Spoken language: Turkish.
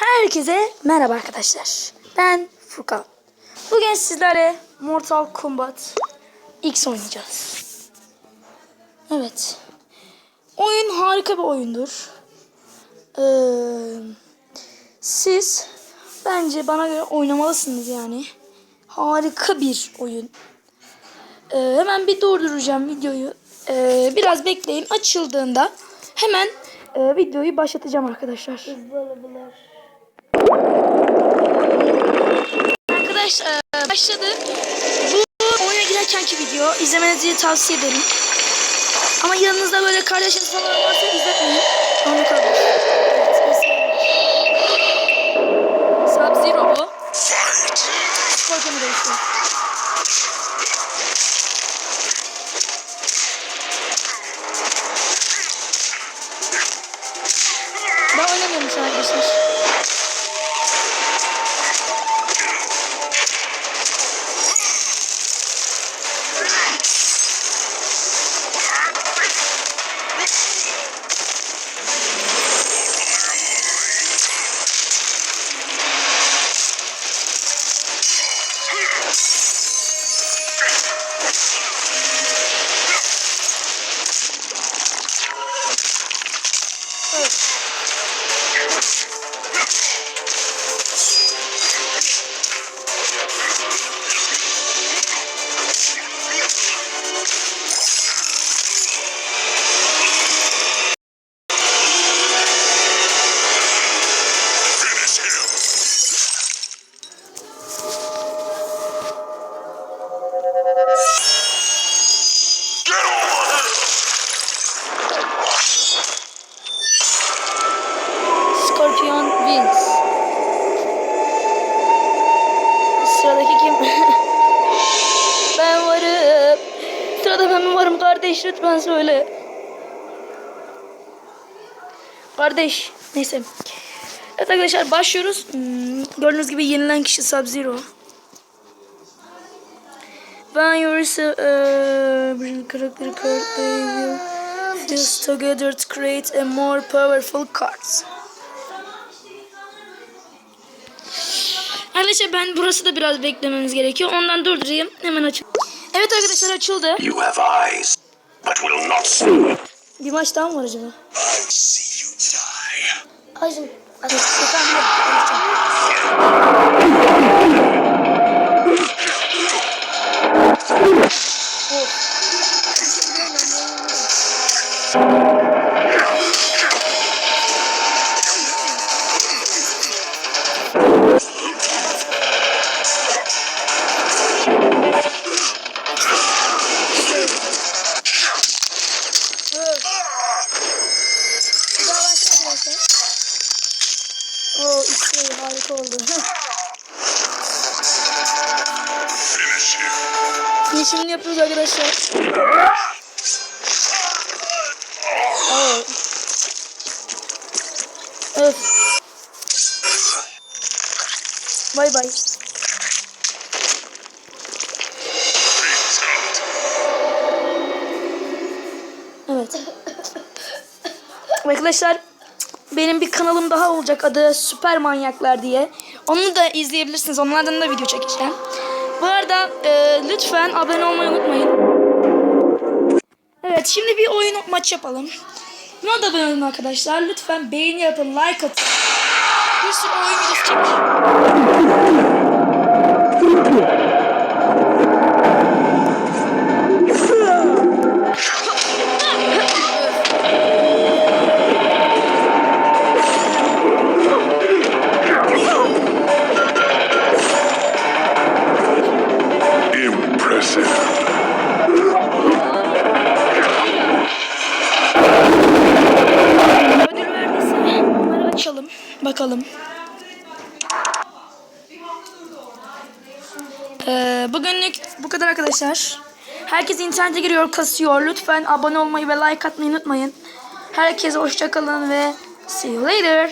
Herkese merhaba arkadaşlar. Ben Furkan. Bugün sizlere Mortal Kombat X oynayacağız. Evet. Oyun harika bir oyundur. Ee, siz bence bana göre oynamalısınız yani. Harika bir oyun. Ee, hemen bir durduracağım videoyu. Ee, biraz bekleyin. Açıldığında hemen e, videoyu başlatacağım arkadaşlar. Arkadaş e, başladı. Bu oyuna girerkenki video. İzlemenizi tavsiye ederim. Ama yanınızda böyle kardeşiniz falan varsa izletmeyin. Onu kalır. Evet, Sub-Zero bu. Scorpion'u değişti. Ben oynamıyorum şu arkadaşlar. you. Mi varım kardeş lütfen söyle. Kardeş. Neyse. Evet arkadaşlar başlıyoruz. Hmm, gördüğünüz gibi yenilen kişi Sub-Zero. Ben uh, character card they will use together to create a more powerful cards. Arkadaşlar ben burası da biraz beklememiz gerekiyor. Ondan durdurayım. Hemen açın. Evet arkadaşlar açıldı. You have eyes, but will not see. Bir maç daha mı var acaba? I see you die. Hayır. Hadi. Tamam, hadi. Yeşilini yapıyoruz arkadaşlar. Oo. Evet. Bay bay. Evet. Arkadaşlar benim bir kanalım daha olacak adı Süper Manyaklar diye. Onu da izleyebilirsiniz. Onlardan da video çekeceğim. Bu arada e, lütfen abone olmayı unutmayın. Evet şimdi bir oyun maç yapalım. Buna da abone olun arkadaşlar. Lütfen beğeni yapın, like atın. Bir sürü oyun videosu çekeceğim. Bakalım. Ee, bugünlük bu kadar arkadaşlar. Herkes internete giriyor, kasıyor. Lütfen abone olmayı ve like atmayı unutmayın. Herkese hoşçakalın ve see you later.